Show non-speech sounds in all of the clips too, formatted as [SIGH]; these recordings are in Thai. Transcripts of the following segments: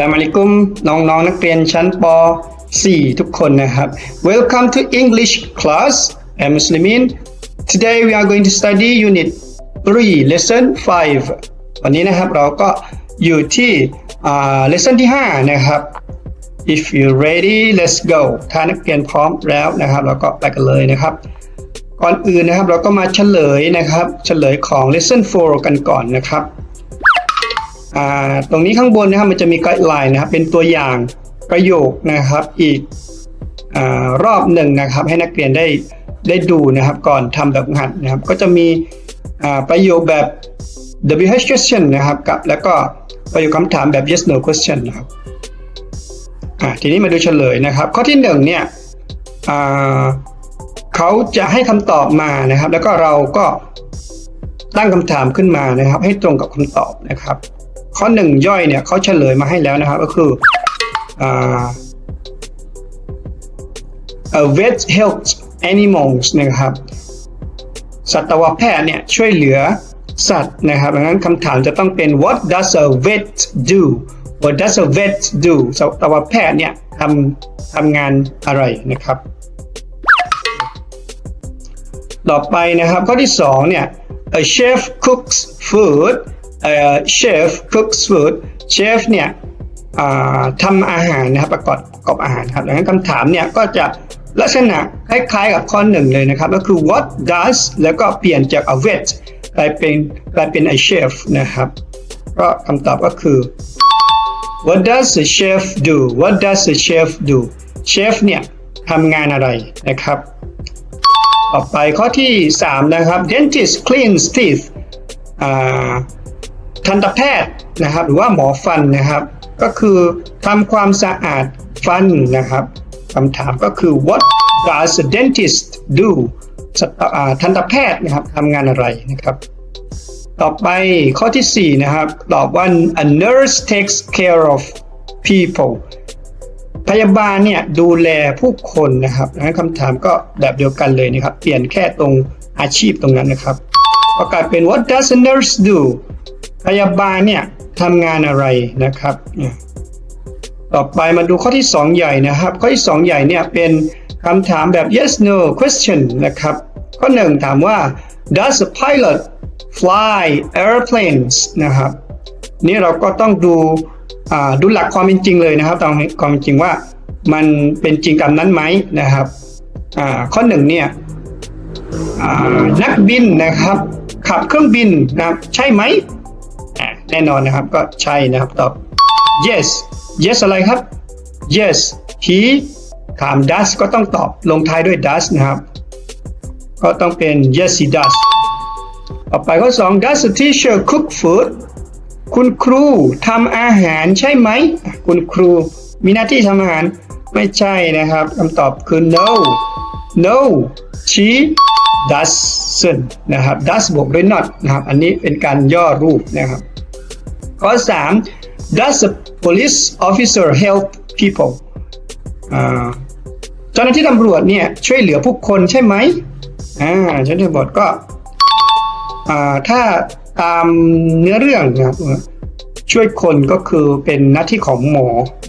ลามอะลัยกุมน้องๆนนักเรียนชั้นป .4 ทุกคนนะครับ Welcome to English class I'm Muslimin Today we are going to study unit 3 lesson 5 วันนี้นะครับเราก็อยู่ที่ lesson ที่ 5 นะครับ If you ready let's go ถ้านักเรียนพร้อมแล้วนะครับเราก็ไปกันเลยนะครับ ก่อนอื่นนะครับเราก็มาเฉลยนะครับ เฉลยของ lesson 4 กันก่อนนะครับ อ่าตรงนี้ข้างบนนะครับมันจะมีไกด์ไลน์นะครับ เป็นตัวอย่างประโยคนะครับอีกอรอบหนึ่งนะครับ ให้นักเรียนได้ได้ดูนะครับ ก่อนทำแบบหัดนะครับ ก็จะมีประโยคแบบ WH question นะครับกับ แล้วก็ประโยคคำถามแบบ yes no question นะครับทีนี้มาดูเฉลยนะครับ ข้อที่หนึ่งเนี่ยเขาจะให้คำตอบมานะครับ แล้วก็เราก็ตั้งคำถามขึ้นมานะครับ ให้ตรงกับคำตอบนะครับ ข้อหนึ่งย่อยเนี่ยเขาเฉลยมาให้แล้วนะครับ ก็คืออ่า a vet helps animals นะครับ สัตวแพทย์เนี่ยช่วยเหลือสัตว์นะครับดังนั้นคำถามจะต้องเป็น what does a vet do what does a vet do สัตวแพทย์เนี่ยทำทำงานอะไรนะครับ ต่อไปนะครับ ข้อที่สองเนี่ย a chef cooks food a chef cooks food chef เนี่ยอ่าทำอาหารนะครับประกอบประกอบอาหารครับดังนั้นคำถามเนี่ยก็จะลักษณะคล้ายๆกับข้อหนึ่งเลยนะครับ ก็คือ what does แล้วก็เปลี่ยนจาก a vet กลายเป็นกลายเป็น a chef นะครับ ก็คำตอบก็คือ What does the chef do What does the chef do chef เนี่ยทำงานอะไรนะครับ ต่อไปข้อที่ 3 นะครับ dentist cleans teeth อ่า ทันตแพทย์นะครับ หรือว่าหมอฟันนะครับ ก็คือทำความสะอาดฟันนะครับคำถามก็คือ what does a dentist do ทันตแพทย์นะครับทำงานอะไรนะครับ ต่อไปข้อที่ 4 นะครับ ตอบว่า a nurse takes care of people พยาบาลเนี่ยดูแลผู้คนนะครับนั้นคำถามก็แบบเดียวกันเลยนะครับ เปลี่ยนแค่ตรงอาชีพตรงนั้นนะครับก็กลายเป็น what does a nurse do พยาบาลเนี่ยทำงานอะไรนะครับ ต่อไปมาดูข้อที่ 2 ใหญ่นะครับ ข้อที่ 2 ใหญ่เนี่ยเป็นคำถามแบบ yes no question นะครับ ข้อ1ถามว่า does a pilot fly airplanes นะครับ นี่เราก็ต้องดูอ่าดูหลักความเป็นจริงเลยนะครับตามความเป็นจริงว่ามันเป็นจริงตามนั้นไหมนะครับอ่าข้อหนึ่งเนี่ยอ่านักบินนะครับ ขับเครื่องบินนะครับใช่ไหม แน่นอนนะครับก็ใช่นะครับตอบ yes yes อะไรครับ yes he ถาม does ก็ต้องตอบลงท้ายด้วย does นะครับ ก็ต้องเป็น yes he does ต่อไปข้อ 2 does the teacher cook food คุณครูทำอาหารใช่ไหม คุณครูมีหน้าที่ทำอาหารไม่ใช่นะครับคำตอบคือ no no she doesn't นะครับ does บวกด้วย not นะครับ อันนี้เป็นการย่อรูปนะครับ ข้อ 3 does a police officer help people เจ้าหน้าที่ตำรวจเนี่ยช่วยเหลือผู้คนใช่ไหมอ่าเจ้าหน้าที่ตำรวจก็ถ้าตามเนื้อเรื่องนะครับช่วยคนก็คือเป็นหน้าที่ของหมอ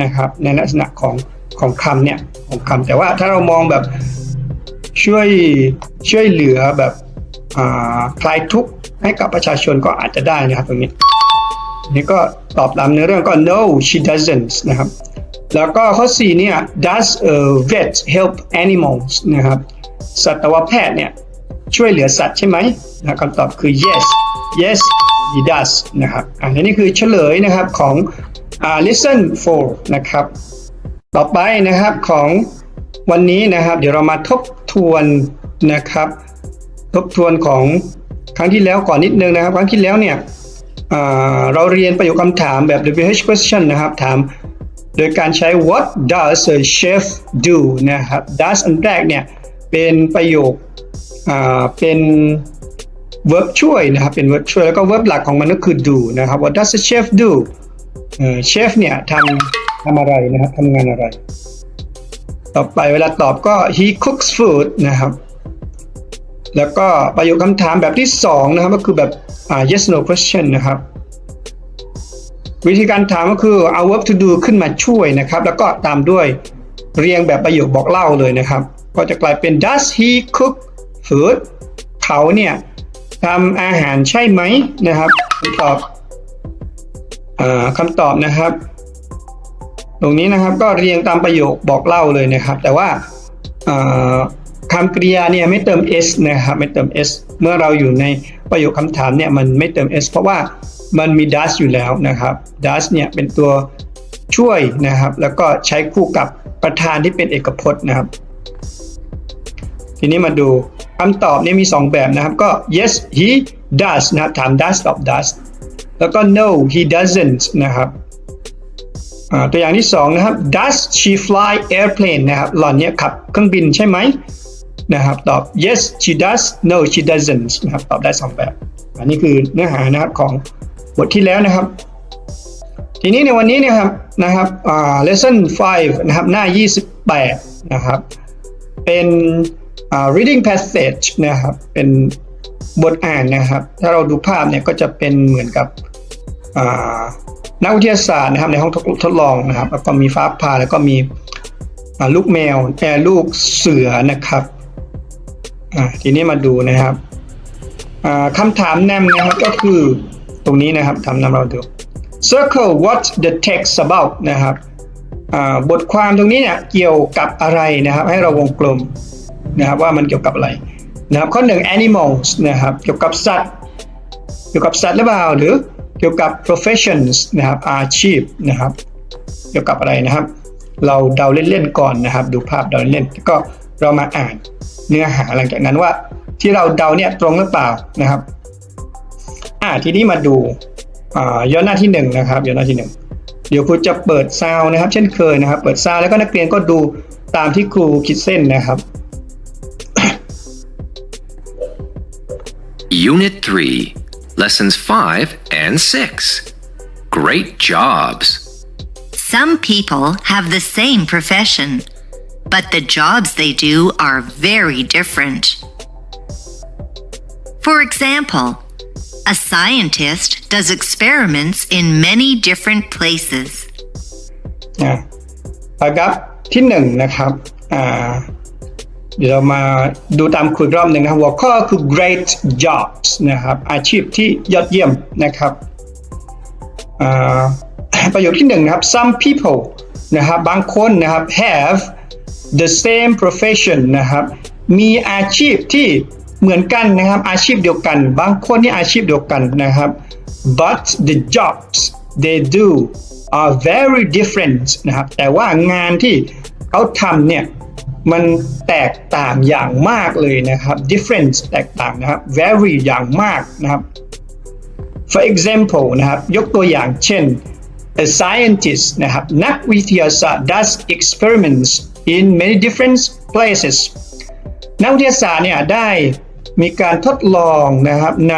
นะครับ ในลักษณะของของคำเนี่ยของคำแต่ว่าถ้าเรามองแบบช่วยช่วยเหลือแบบคลายทุกข์ให้กับประชาชนก็อาจจะได้นะครับตรงนี้ นี่ก็ตอบตามเนื้อเรื่องก็ no she doesn't นะครับ แล้วก็ข้อ4เนี่ย does a vet help animals นะครับ สัตวแพทย์เนี่ยช่วยเหลือสัตว์ใช่ไหมนะคำตอบคือ yes yes he does นะครับอันนี้คือเฉลยนะครับของอ่า listen for นะครับ ต่อไปนะครับของวันนี้นะครับ เดี๋ยวเรามาทบทวนนะครับ ทบทวนของครั้งที่แล้วก่อนนิดนึงนะครับ ครั้งที่แล้วเนี่ย เราเรียนประโยคคำถามแบบ WH question นะครับ ถามโดยการใช้ what does a chef do นะครับ does อันแรกเนี่ยเป็นประโยคเป็น verb ช่วยนะครับ เป็น verb ช่วย แล้วก็ verb หลักของมันก็คือ do นะครับ what does the chef do เอ่อ chef เนี่ยทำทำอะไรนะครับทำงานอะไร ต่อไปเวลาตอบก็ he cooks food นะครับ แล้วก็ประโยคคำถามแบบที่สองนะครับ ก็คือแบบ yes no question นะครับ วิธีการถามก็คือเอา verb to do ขึ้นมาช่วยนะครับ แล้วก็ตามด้วยเรียงแบบประโยคบอกเล่าเลยนะครับ ก็จะกลายเป็น does he cook food เขาเนี่ยทำอาหารใช่ไหมนะครับคำตอบอคำตอบนะครับ ตรงนี้นะครับก็เรียงตามประโยคบอกเล่าเลยนะครับ แต่ว่า คำกริยาเนี่ยไม่เติม s นะครับไม่เติม s เมื่อเราอยู่ในประโยคคำถามเนี่ยมันไม่เติม s เพราะว่ามันมี does อยู่แล้วนะครับ does เนี่ยเป็นตัวช่วยนะครับ แล้วก็ใช้คู่กับประธานที่เป็นเอกพจน์นะครับ ทีนี้มาดูคำตอบเนี่ยมี 2 แบบนะครับ ก็ yes he does นะครับถาม does ตอบ does แล้วก็ no he doesn't นะครับตัวอย่างที่2นะครับ does she fly airplane นะครับหล่อนเนี่ยขับเครื่องบินใช่ไหม นะครับ ตอบ yes she does no she doesn't นะครับ ตอบได้2แบบ อันนี้คือเนื้อหานะครับของบทที่แล้วนะครับ ทีนี้ในวันนี้นะครับนะครับ lesson 5 นะครับ หน้า 28 นะครับ เป็น reading passage นะครับ เป็นบทอ่านนะครับ ถ้าเราดูภาพเนี่ยก็จะเป็นเหมือนกับนักวิทยาศาสตร์นะครับในห้องทดลองนะครับ แล้วก็มีฟ้าผ่าแล้วก็มีลูกแมวแอร์ลูกเสือนะครับ อ่าทีนี้มาดูนะครับอ่าคำถามนำนะครับก็คือตรงนี้นะครับทำนำเราดู circle what the text about นะครับบทความตรงนี้เนี่ยเกี่ยวกับอะไรนะครับ ให้เราวงกลมนะครับว่ามันเกี่ยวกับอะไรนะครับข้อหนึ่ง animals นะครับเกี่ยวกับสัตว์ เกี่ยวกับสัตว์หรือเปล่าหรือเกี่ยวกับ professions นะครับอาชีพนะครับ เกี่ยวกับอะไรนะครับ เราเดาเล่นๆก่อนนะครับ ดูภาพเดาเล่นๆก็ เรามาอ่านเนื้อหาหลังจากนั้นว่า ที่เราเดาเนี่ยตรงหรือเปล่านะครับ อ่าทีนี้มาดูอ่าย้อนหน้าที่หนึ่งนะครับย้อนหน้าที่หนึ่งเดี๋ยวครูจะเปิดซาวน์นะครับ เช่นเคยนะครับ เปิดซาวน์แล้วก็นักเรียนก็ดูตามที่ครูคิดเส้นนะครับ Unit 3, Lessons 5 and 6. Great jobs. Some people have the same profession, but the jobs they do are very different. For example, a scientist does experiments in many different places. นะนะครับที่หนึ่งนะครับอ่าเดี๋ยวเรามาดูตามคุยรอบหนึ่งนะครับหัวข้อคือ great jobs นะครับ อาชีพที่ยอดเยี่ยมนะครับอ่า ประโยคที่หนึ่งนะครับ [COUGHS] some people นะครับบางคนนะครับ have the same profession นะครับมีอาชีพที่เหมือนกันนะครับอาชีพเดียวกัน บางคนนี่อาชีพเดียวกันนะครับ but the jobs they do are very different นะครับแต่ว่างานที่เขาทำเนี่ยมันแตกต่างอย่างมากเลยนะครับ different แตกต่างนะครับ very อย่างมากนะครับ for example นะครับยกตัวอย่างเช่น a scientist นะครับนักวิทยาศาสตร์ does experiments in many different places นักวิทยาศาสตร์เนี่ยได้มีการทดลองนะครับใน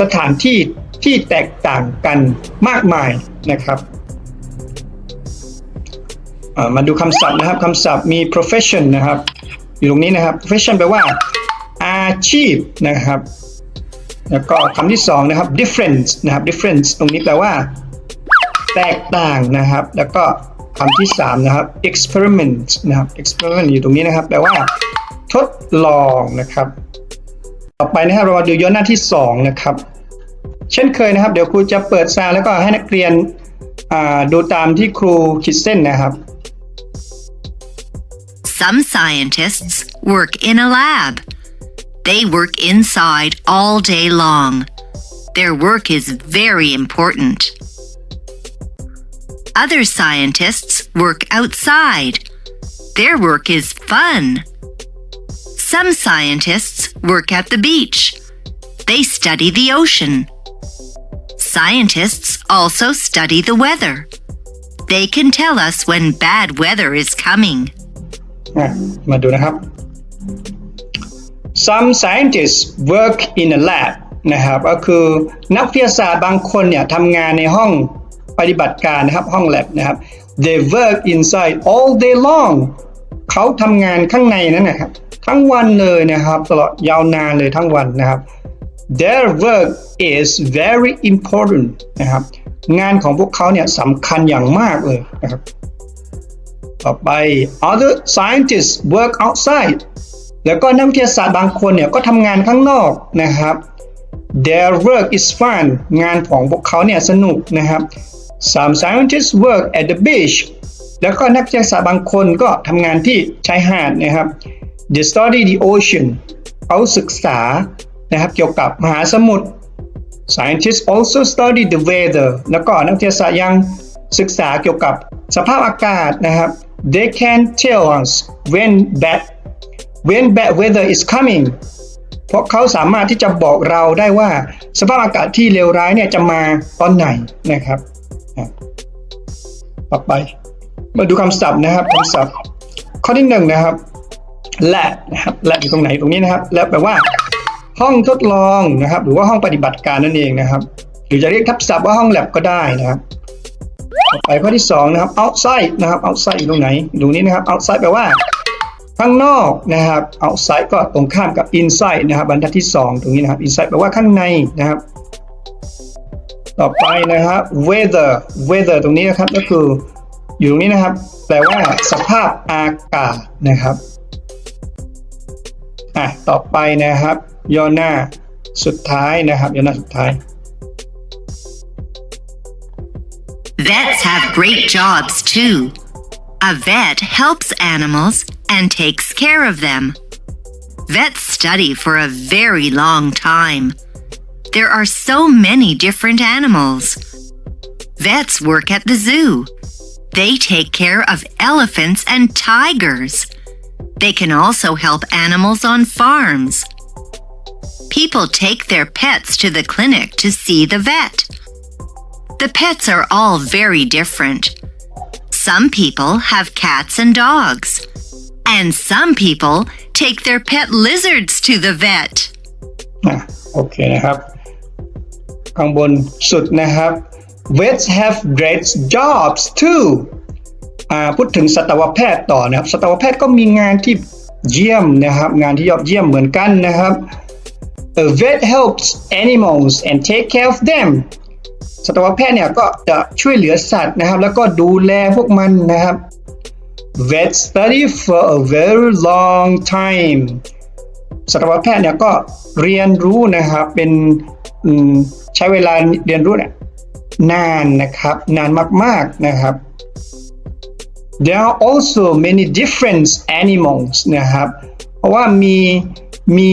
สถานที่ที่แตกต่างกันมากมายนะครับมาดูคำศัพท์นะครับคำศัพท์มี profession นะครับ อยู่ตรงนี้นะครับ profession แปลว่าอาชีพนะครับ แล้วก็คำที่สองนะครับ difference นะครับ difference ตรงนี้แปลว่า แตกต่างนะครับ แล้วก็ คำที่สามนะครับ experiment นะครับ experiment อยู่ตรงนี้นะครับ แปลว่า ทดลองนะครับ ต่อไปนะครับ เรามาดูย้อนหน้าที่สองนะครับ เช่นเคยนะครับ เดี๋ยวครูจะเปิดซาวแล้วก็ให้นักเรียนดูตามที่ครูขีดเส้นนะครับ Some scientists work in a lab. They work inside all day long. Their work is very important. Other scientists work outside. Their work is fun. Some scientists work at the beach. They study the ocean. Scientists also study the weather. They can tell us when bad weather is coming. อ่ะมาดูนะครับ some scientists work in a lab นะครับ ก็คือนักวิทยาศาสตร์บางคนเนี่ยทำงานในห้อง ปฏิบัติการนะครับห้อง lab นะครับ they work inside all day long เขาทำงานข้างในนั้นนะครับทั้งวันเลยนะครับ ตลอดยาวนานเลยทั้งวันนะครับ their work is very important นะครับงานของพวกเขาเนี่ยสำคัญอย่างมากเลยนะครับต่อไป other scientists work outside แล้วก็นักวิทยาศาสตร์บางคนเนี่ยก็ทำงานข้างนอกนะครับ their work is fun งานของพวกเขาเนี่ยสนุกนะครับ some scientists work at the beach แล้วก็นักวิทยาศาสตร์บางคนก็ทำงานที่ชายหาดนะครับ they study the ocean เขาศึกษานะครับเกี่ยวกับมหาสมุทร Scientists also study the weather แล้วก็นักวิทยาศาสตร์ยังศึกษาเกี่ยวกับสภาพอากาศนะครับ They can tell us when bad when bad weather is coming เพราะเขาสามารถที่จะบอกเราได้ว่า สภาพอากาศที่เลวร้ายเนี่ยจะมาตอนไหนนะครับต่อไป มาดูคำศัพท์นะครับคำศัพท์ ข้อที่หนึ่งนะครับ lab นะครับ lab อยู่ตรงไหนตรงนี้นะครับ lab แปลว่า ห้องทดลองนะครับ หรือว่าห้องปฏิบัติการนั่นเองนะครับ หรือจะเรียกทับศัพท์ว่าห้องแลบก็ได้นะครับต่อไปข้อที่สองนะครับ outside นะครับ outside อยู่ตรงไหนอยู่ตรงนี้นะครับ outside แปลว่า ข้างนอกนะครับ outside ก็ตรงข้ามกับ inside นะครับ บรรทัดที่สองตรงนี้นะครับ inside แปลว่าข้างในนะครับ ต่อไปนะครับ weather weather ตรงนี้นะครับก็คืออยู่ตรงนี้นะครับ แปลว่าสภาพอากาศนะครับอะต่อไปนะครับย่อหน้าสุดท้ายนะครับย่อหน้าสุดท้าย Vets have great jobs too. A vet helps animals and takes care of them. Vets study for a very long time. There are so many different animals. Vets work at the zoo. They take care of elephants and tigers. They can also help animals on farms. People take their pets to the clinic to see the vet. The pets are all very different. Some people have cats and dogs. And some people take their pet lizards to the vet. อ่ะโอเคนะครับ ข้างบนสุดนะครับ vets have great jobs too อ่าพูดถึงสัตวแพทย์ต่อนะครับ สัตวแพทย์ก็มีงานที่เยี่ยมนะครับ งานที่ยอดเยี่ยมเหมือนกันนะครับ A vet helps animals and take care of them สัตวแพทย์เนี่ยก็จะช่วยเหลือสัตว์นะครับ แล้วก็ดูแลพวกมันนะครับ vet study for a very long time สัตวแพทย์เนี่ยก็เรียนรู้นะครับเป็นใช้เวลาเรียนรู้เนี่ยนานนะครับ นานมากๆนะครับ There are also many different animals นะครับ เพราะว่ามีมี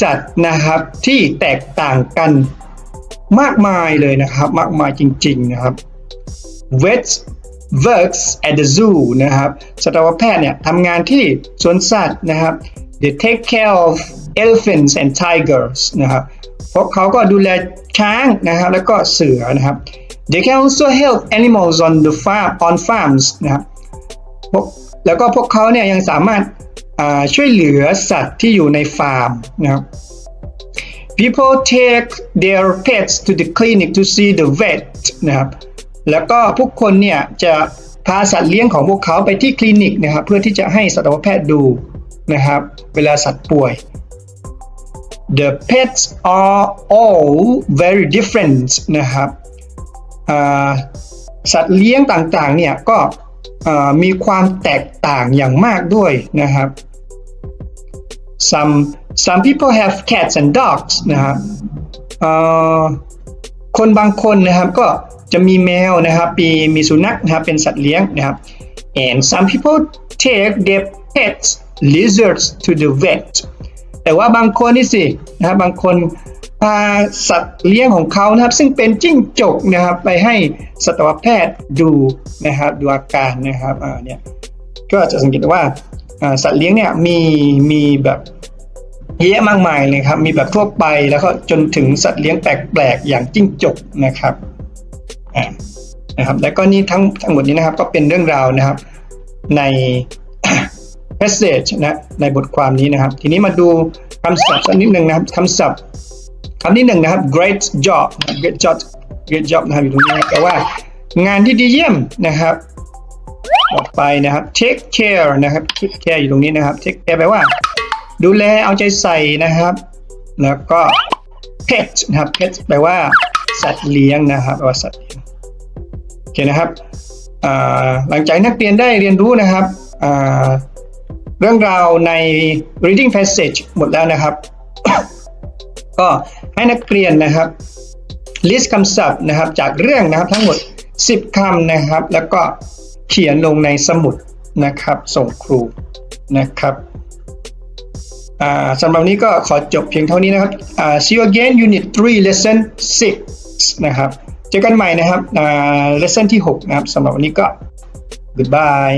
สัตว์นะครับที่แตกต่างกัน มากมายเลยนะครับ มากมายจริง ๆ นะครับ vet works at the zoo นะครับสัตวแพทย์เนี่ยทำงานที่สวนสัตว์นะครับ they take care of elephants and tigers นะครับพวกเขาก็ดูแลช้างนะครับแล้วก็เสือนะครับ they can also help animals on the farm on farms นะครับพวกแล้วก็พวกเขาเนี่ยยังสามารถช่วยเหลือสัตว์ที่อยู่ในฟาร์มนะครับ people take their pets to the clinic to see the vet นะครับ แล้วก็ผู้คนเนี่ยจะพาสัตว์เลี้ยงของพวกเขาไปที่คลินิกนะครับ เพื่อที่จะให้สัตวแพทย์ดูนะครับ เวลาสัตว์ป่วย The pets are all very different นะครับสัตว์เลี้ยงต่างๆเนี่ยก็มีความแตกต่างอย่างมากด้วยนะครับ some some people have cats and dogs นะครับคนบางคนนะครับก็จะมีแมวนะครับมีมีสุนัขนะครับเป็นสัตว์เลี้ยงนะครับ and some people take their pets lizards to the vet แต่ว่าบางคนนี่สินะครับบางคนพาสัตว์เลี้ยงของเขานะครับ ซึ่งเป็นจิ้งจกนะครับ ไปให้สัตวแพทย์ดูนะครับดูอาการนะครับอ่าเนี่ยก็จะสังเกตว่า สัตว์เลี้ยงเนี่ยมีมีแบบเยอะมากมายเลยครับ มีแบบทั่วไปแล้วก็จนถึงสัตว์เลี้ยงแปลกๆอย่างจิ้งจกนะครับนะครับ แล้วก็นี่ทั้งทั้งหมดนี้นะครับ ก็เป็นเรื่องราวนะครับ ใน passage นะในบทความนี้นะครับ ทีนี้มาดูคำศัพท์สักนิดหนึ่งนะครับคำศัพท์คำที่หนึ่งนะครับ great job great job great job นะครับอยู่ตรงนี้แปลว่างานที่ดีเยี่ยมนะครับ ต่อไปนะครับ take care นะครับ take care อยู่ตรงนี้นะครับ take care แปลว่า ดูแลเอาใจใส่นะครับ แล้วก็ pet นะครับ pet แปลว่าสัตว์เลี้ยงนะครับแปลว่าสัตว์เลี้ยงโอเคนะครับหลังจากนักเรียนได้เรียนรู้นะครับเรื่องราวใน reading passage หมดแล้วนะครับ ก็ให้นักเรียนนะครับ list คำศัพท์นะครับจากเรื่องนะครับทั้งหมด 10คำนะครับ แล้วก็ เขียนลงในสมุดนะครับ ส่งครูนะครับสำหรับนี้ก็ขอจบเพียงเท่านี้นะครับ see you again unit 3 lesson 6 นะครับ เจอกันใหม่นะครับ lesson ที่ 6 นะครับสำหรับวันนี้ก็ goodbye